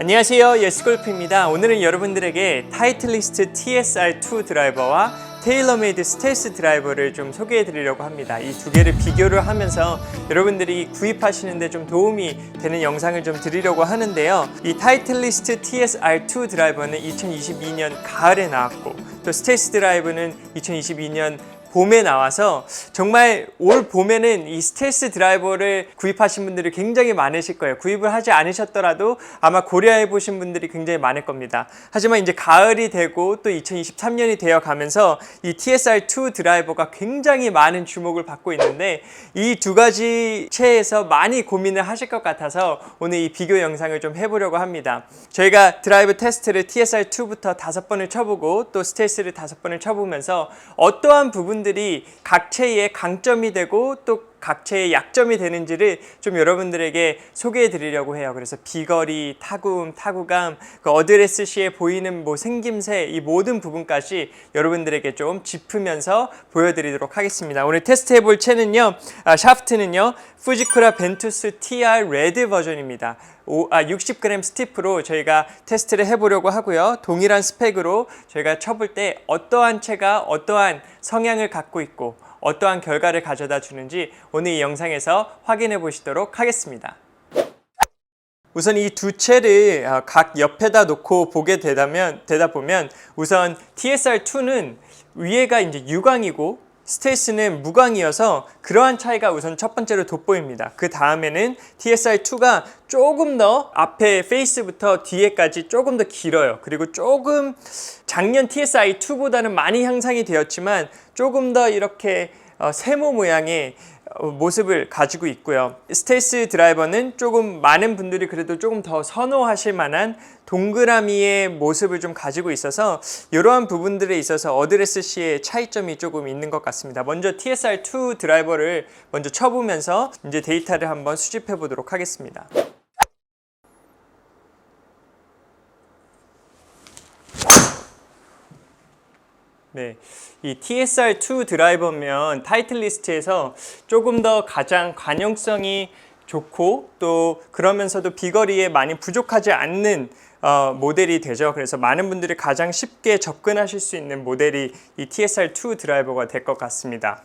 안녕하세요. 예스골프입니다. 오늘은 여러분들에게 타이틀리스트 TSR2 드라이버와 테일러메이드 스텔스 드라이버를 좀 소개해 드리려고 합니다. 이 두 개를 비교를 하면서 여러분들이 구입하시는데 좀 도움이 되는 영상을 좀 드리려고 하는데요. 이 타이틀리스트 TSR2 드라이버는 2022년 가을에 나왔고 또 스텔스 드라이버는 2022년 봄에 나와서 정말 올 봄에는 이 스텔스 드라이버를 구입하신 분들이 굉장히 많으실 거예요. 구입을 하지 않으셨더라도 아마 고려해 보신 분들이 굉장히 많을 겁니다. 하지만 이제 가을이 되고 또 2023년이 되어 가면서 이 TSR2 드라이버가 굉장히 많은 주목을 받고 있는데 이 두 가지 채에서 많이 고민을 하실 것 같아서 오늘 이 비교 영상을 좀 해보려고 합니다. 저희가 드라이브 테스트를 TSR2부터 다섯 번을 쳐보고 또 스텔스를 다섯 번을 쳐보면서 어떠한 부분 들이 각 채의 강점이 되고 또 각 채의 약점이 되는지를 좀 여러분들에게 소개해 드리려고 해요. 그래서 비거리, 타구음, 타구감, 그 어드레스 시에 보이는 뭐 생김새 이 모든 부분까지 여러분들에게 좀 짚으면서 보여드리도록 하겠습니다. 오늘 테스트해 볼 채는요, 아, 샤프트는요, 후지쿠라 벤투스 TR 레드 버전입니다. 오, 아, 60g 스티프로 저희가 테스트를 해보려고 하고요. 동일한 스펙으로 저희가 쳐볼 때 어떠한 채가 어떠한 성향을 갖고 있고 어떠한 결과를 가져다 주는지 오늘 이 영상에서 확인해 보시도록 하겠습니다. 우선 이 두 채를 어, 각 옆에다 놓고 보게 되다면 되다 보면 우선 TSR2는 위에가 이제 유광이고 스텔스는 무광이어서 그러한 차이가 우선 첫 번째로 돋보입니다. 그 다음에는 TSR2가 조금 더 앞에 페이스부터 뒤에까지 조금 더 길어요. 그리고 조금 작년 TSI2보다는 많이 향상이 되었지만 조금 더 이렇게 어, 세모 모양의 어, 모습을 가지고 있고요. 스텔스 드라이버는 조금 많은 분들이 그래도 조금 더 선호하실 만한 동그라미의 모습을 좀 가지고 있어서 이러한 부분들에 있어서 어드레스 시의 차이점이 조금 있는 것 같습니다. 먼저 TSR2 드라이버를 먼저 쳐보면서 이제 데이터를 한번 수집해 보도록 하겠습니다. 네, 이 TSR2 드라이버면 타이틀 리스트에서 조금 더 가장 관용성이 좋고 또 그러면서도 비거리에 많이 부족하지 않는 어, 모델이 되죠. 그래서 많은 분들이 가장 쉽게 접근하실 수 있는 모델이 이 TSR2 드라이버가 될 것 같습니다.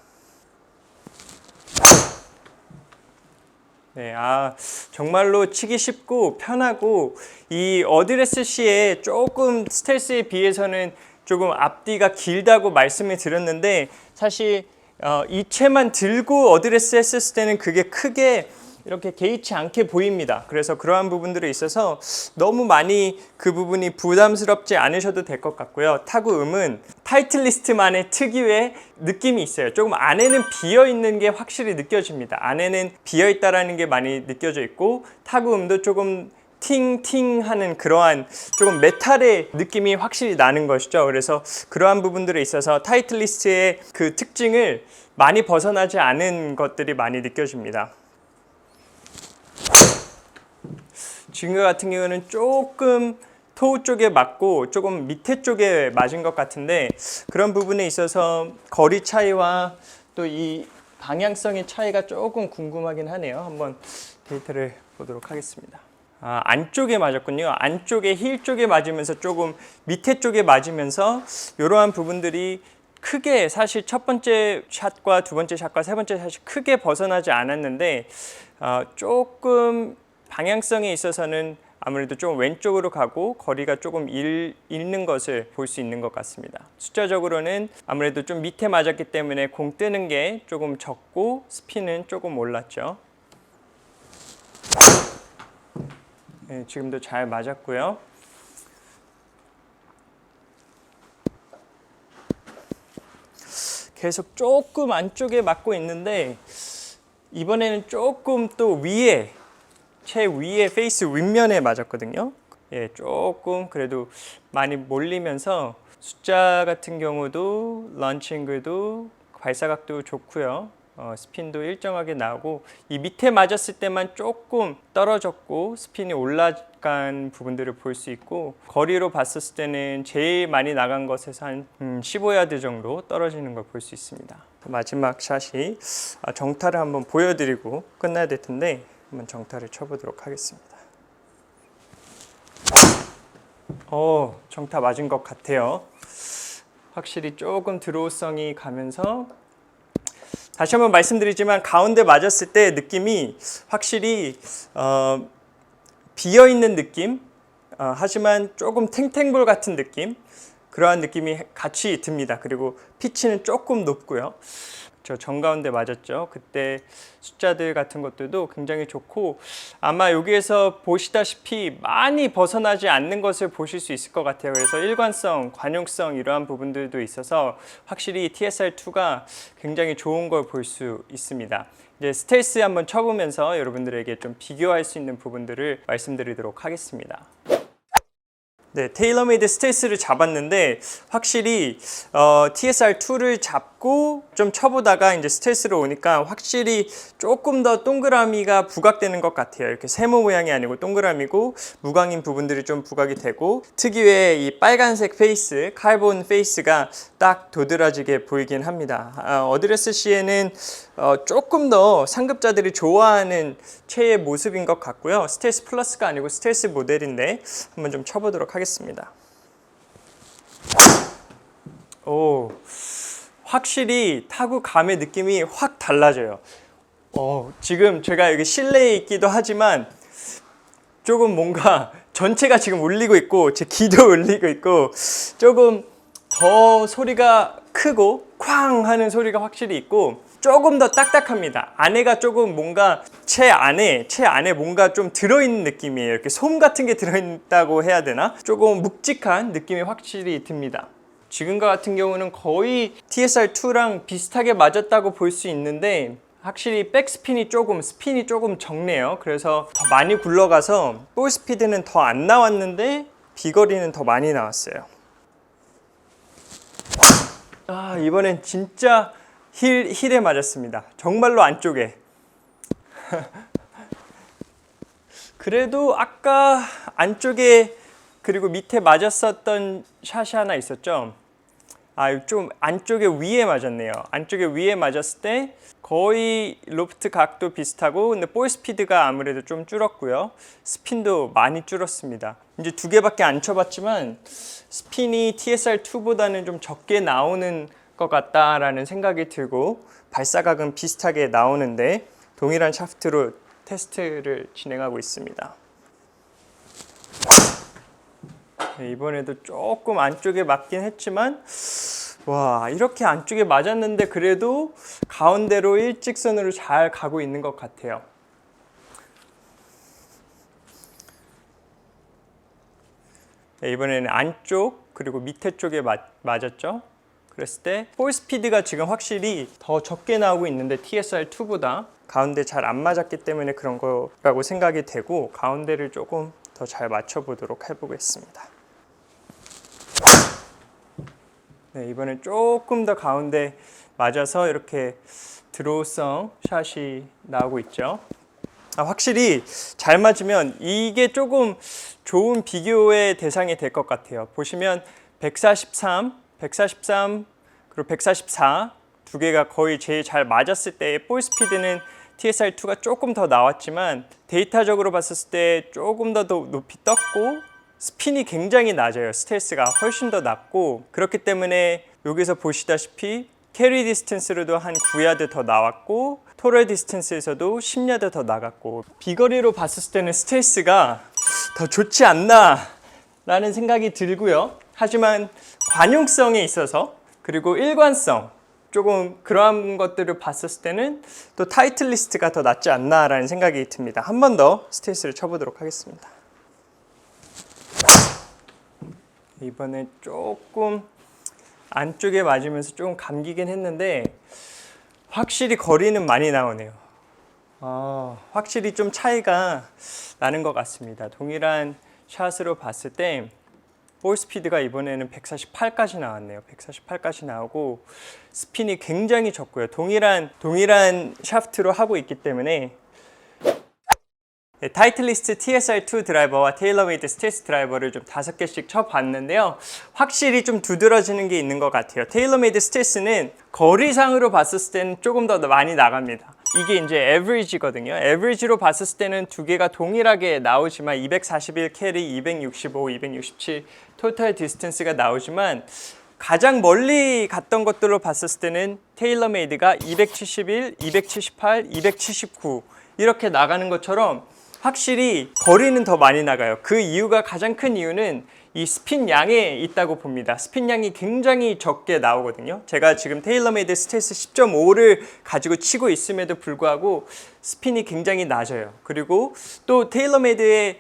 네, 아, 정말로 치기 쉽고 편하고 이 어드레스 시에 조금 스텔스에 비해서는 조금 앞뒤가 길다고 말씀을 드렸는데 사실 어, 이 채만 들고 어드레스 했을 때는 그게 크게 이렇게 개의치 않게 보입니다. 그래서 그러한 부분들에 있어서 너무 많이 그 부분이 부담스럽지 않으셔도 될 것 같고요. 타구음은 타이틀리스트만의 특유의 느낌이 있어요. 조금 안에는 비어 있는 게 확실히 느껴집니다. 안에는 비어 있다라는 게 많이 느껴져 있고 타구음도 조금 팅팅 하는 그러한 조금 메탈의 느낌이 확실히 나는 것이죠. 그래서 그러한 부분들에 있어서 타이틀리스트의 그 특징을 많이 벗어나지 않은 것들이 많이 느껴집니다. 지금 같은 경우는 조금 토우 쪽에 맞고 조금 밑에 쪽에 맞은 것 같은데 그런 부분에 있어서 거리 차이와 또 이 방향성의 차이가 조금 궁금하긴 하네요. 한번 데이터를 보도록 하겠습니다. 아, 안쪽에 맞았군요. 안쪽에 힐 쪽에 맞으면서 조금 밑에 쪽에 맞으면서 이러한 부분들이 크게 사실 첫 번째 샷과 두 번째 샷과 세 번째 샷이 크게 벗어나지 않았는데 어, 조금 방향성에 있어서는 아무래도 좀 왼쪽으로 가고 거리가 조금 일, 잃는 것을 볼 수 있는 것 같습니다. 숫자적으로는 아무래도 좀 밑에 맞았기 때문에 공 뜨는 게 조금 적고 스피는 조금 올랐죠. 네, 지금도 잘 맞았고요. 계속 조금 안쪽에 맞고 있는데 이번에는 조금 또 위에 채 위에 페이스 윗면에 맞았거든요. 예, 조금 그래도 많이 몰리면서 숫자 같은 경우도 런칭글도 발사각도 좋고요. 어, 스핀도 일정하게 나오고 이 밑에 맞았을 때만 조금 떨어졌고 스핀이 올라간 부분들을 볼 수 있고 거리로 봤을 때는 제일 많이 나간 것에서 한 음, 15야드 정도 떨어지는 걸 볼 수 있습니다. 마지막 샷이 아, 정타를 한번 보여드리고 끝나야 될 텐데 한번 정타를 쳐보도록 하겠습니다. 어, 정타 맞은 것 같아요. 확실히 조금 드로우성이 가면서 다시 한번 말씀드리지만 가운데 맞았을 때 느낌이 확실히 어, 비어 있는 느낌, 어, 하지만 조금 탱탱볼 같은 느낌, 그러한 느낌이 같이 듭니다. 그리고 피치는 조금 높고요. 저 정가운데 맞았죠. 그때 숫자들 같은 것들도 굉장히 좋고 아마 여기에서 보시다시피 많이 벗어나지 않는 것을 보실 수 있을 것 같아요. 그래서 일관성, 관용성 이러한 부분들도 있어서 확실히 TSR2가 굉장히 좋은 걸 볼 수 있습니다. 이제 스텔스 한번 쳐보면서 여러분들에게 좀 비교할 수 있는 부분들을 말씀드리도록 하겠습니다. 네, 테일러메이드 스텔스를 잡았는데 확실히 어, TSR2를 잡고 좀 쳐보다가 이제 스텔스로 오니까 확실히 조금 더 동그라미가 부각되는 것 같아요. 이렇게 세모 모양이 아니고 동그라미고 무광인 부분들이 좀 부각이 되고 특유의 이 빨간색 페이스, 카본 페이스가 딱 도드라지게 보이긴 합니다. 어, 어드레스 시에는 어, 조금 더 상급자들이 좋아하는 최의 모습인 것 같고요. 스텔스 플러스가 아니고 스텔스 모델인데 한번 좀 쳐보도록 하겠습니다. 오, 확실히 타구 감의 느낌이 확 달라져요. 어, 지금 제가 여기 실내에 있기도 하지만 조금 뭔가 전체가 지금 울리고 있고 제 귀도 울리고 있고 조금 더 소리가 크고 쾅 하는 소리가 확실히 있고 조금 더 딱딱합니다. 안에가 조금 뭔가 채 안에 채 안에 뭔가 좀 들어있는 느낌이에요. 이렇게 솜 같은 게 들어있다고 해야 되나? 조금 묵직한 느낌이 확실히 듭니다. 지금과 같은 경우는 거의 TSR2랑 비슷하게 맞았다고 볼 수 있는데 확실히 백스핀이 조금 스핀이 조금 적네요. 그래서 더 많이 굴러가서 볼 스피드는 더 안 나왔는데 비거리는 더 많이 나왔어요. 아 이번엔 진짜 힐 힐에 맞았습니다. 정말로 안쪽에. 그래도 아까 안쪽에 그리고 밑에 맞았었던 샷이 하나 있었죠. 아, 좀 안쪽에 위에 맞았네요. 안쪽에 위에 맞았을 때 거의 로프트 각도 비슷하고 근데 볼 스피드가 아무래도 좀 줄었고요. 스핀도 많이 줄었습니다. 이제 두 개밖에 안 쳐봤지만 스핀이 TSR2보다는 좀 적게 나오는 것 같다라는 생각이 들고 발사각은 비슷하게 나오는데 동일한 샤프트로 테스트를 진행하고 있습니다. 네, 이번에도 조금 안쪽에 맞긴 했지만 와 이렇게 안쪽에 맞았는데 그래도 가운데로 일직선으로 잘 가고 있는 것 같아요. 네, 이번에는 안쪽 그리고 밑에 쪽에 맞, 맞았죠. 그랬을 때볼 스피드가 지금 확실히 더 적게 나오고 있는데 TSR2보다 가운데 잘 안 맞았기 때문에 그런 거라고 생각이 되고 가운데를 조금 더 잘 맞춰보도록 해보겠습니다. 네, 이번엔 조금 더 가운데 맞아서 이렇게 드로우성 샷이 나오고 있죠. 아, 확실히 잘 맞으면 이게 조금 좋은 비교의 대상이 될 것 같아요. 보시면 143, 143 그리고 144 두 개가 거의 제일 잘 맞았을 때의 볼 스피드는 TSR2가 조금 더 나왔지만 데이터적으로 봤을 때 조금 더 높이 떴고 스핀이 굉장히 낮아요. 스텔스가 훨씬 더 낮고 그렇기 때문에 여기서 보시다시피 캐리 디스턴스로도 한 9야드 더 나왔고 토럴 디스턴스에서도 10야드 더 나갔고 비거리로 봤을 때는 스텔스가 더 좋지 않나 라는 생각이 들고요. 하지만 관용성에 있어서 그리고 일관성 조금 그러한 것들을 봤을 때는 또 타이틀 리스트가 더 낫지 않나라는 생각이 듭니다. 한 번 더 스테이스를 쳐보도록 하겠습니다. 이번에 조금 안쪽에 맞으면서 조금 감기긴 했는데 확실히 거리는 많이 나오네요. 아, 확실히 좀 차이가 나는 것 같습니다. 동일한 샷으로 봤을 때 볼 스피드가 이번에는 148까지 나왔네요. 148까지 나오고 스핀이 굉장히 적고요. 동일한 동일한 샤프트로 하고 있기 때문에 네, 타이틀리스트 TSR2 드라이버와 테일러메이드 스테이스 드라이버를 좀 다섯 개씩 쳐봤는데요. 확실히 좀 두드러지는 게 있는 것 같아요. 테일러메이드 스테이스는 거리상으로 봤을 때는 조금 더 많이 나갑니다. 이게 이제 average거든요. average로 봤을 때는 두 개가 동일하게 나오지만 241 캐리, 265, 267 토탈 디스턴스가 나오지만 가장 멀리 갔던 것들로 봤을 때는 테일러메이드가 271, 278, 279 이렇게 나가는 것처럼 확실히 거리는 더 많이 나가요. 그 이유가 가장 큰 이유는 이 스핀 양에 있다고 봅니다. 스핀 양이 굉장히 적게 나오거든요. 제가 지금 테일러메이드 스텔스 10.5를 가지고 치고 있음에도 불구하고 스핀이 굉장히 낮아요. 그리고 또 테일러메이드의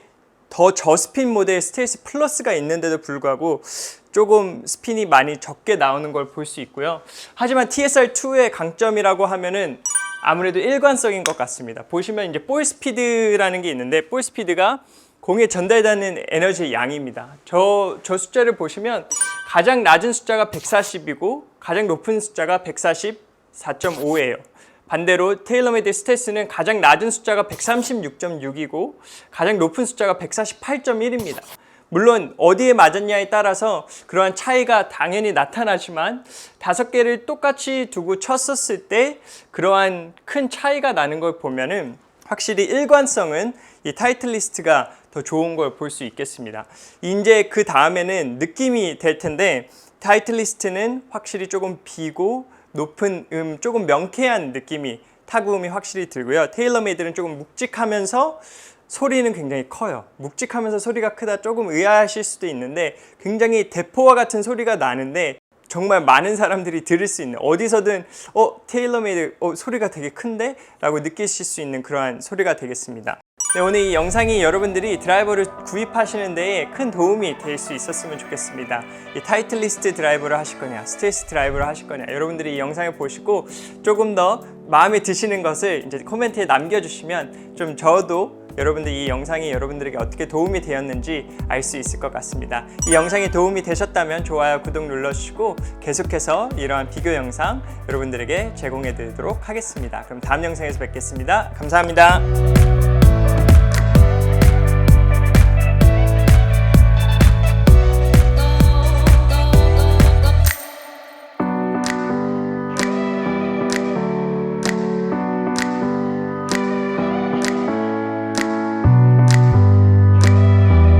더 저스핀 모델 스텔스 플러스가 있는데도 불구하고 조금 스핀이 많이 적게 나오는 걸 볼 수 있고요. 하지만 TSR2의 강점이라고 하면은 아무래도 일관성인 것 같습니다. 보시면 이제 볼 스피드라는 게 있는데 볼 스피드가 공에 전달되는 에너지의 양입니다. 저, 저 숫자를 보시면 가장 낮은 숫자가 140이고 가장 높은 숫자가 144.5예요. 반대로 테일러메이드 스테스는 가장 낮은 숫자가 136.6이고 가장 높은 숫자가 148.1입니다. 물론 어디에 맞았냐에 따라서 그러한 차이가 당연히 나타나지만 다섯 개를 똑같이 두고 쳤었을 때 그러한 큰 차이가 나는 걸 보면은 확실히 일관성은 이 타이틀 리스트가 더 좋은 걸 볼 수 있겠습니다. 이제 그 다음에는 느낌이 될 텐데 타이틀 리스트는 확실히 조금 비고 높은 음, 조금 명쾌한 느낌이 타구음이 확실히 들고요. 테일러메이드는 조금 묵직하면서 소리는 굉장히 커요. 묵직하면서 소리가 크다 조금 의아하실 수도 있는데 굉장히 대포와 같은 소리가 나는데 정말 많은 사람들이 들을 수 있는 어디서든 어 테일러메이드 어, 소리가 되게 큰데? 라고 느끼실 수 있는 그러한 소리가 되겠습니다. 네, 오늘 이 영상이 여러분들이 드라이버를 구입하시는 데에 큰 도움이 될 수 있었으면 좋겠습니다. 이 타이틀리스트 드라이버를 하실 거냐, 스트레스 드라이버를 하실 거냐, 여러분들이 이 영상을 보시고 조금 더 마음에 드시는 것을 이제 코멘트에 남겨주시면 좀 저도 여러분들 이 영상이 여러분들에게 어떻게 도움이 되었는지 알 수 있을 것 같습니다. 이 영상이 도움이 되셨다면 좋아요, 구독 눌러주시고 계속해서 이러한 비교 영상 여러분들에게 제공해 드리도록 하겠습니다. 그럼 다음 영상에서 뵙겠습니다. 감사합니다.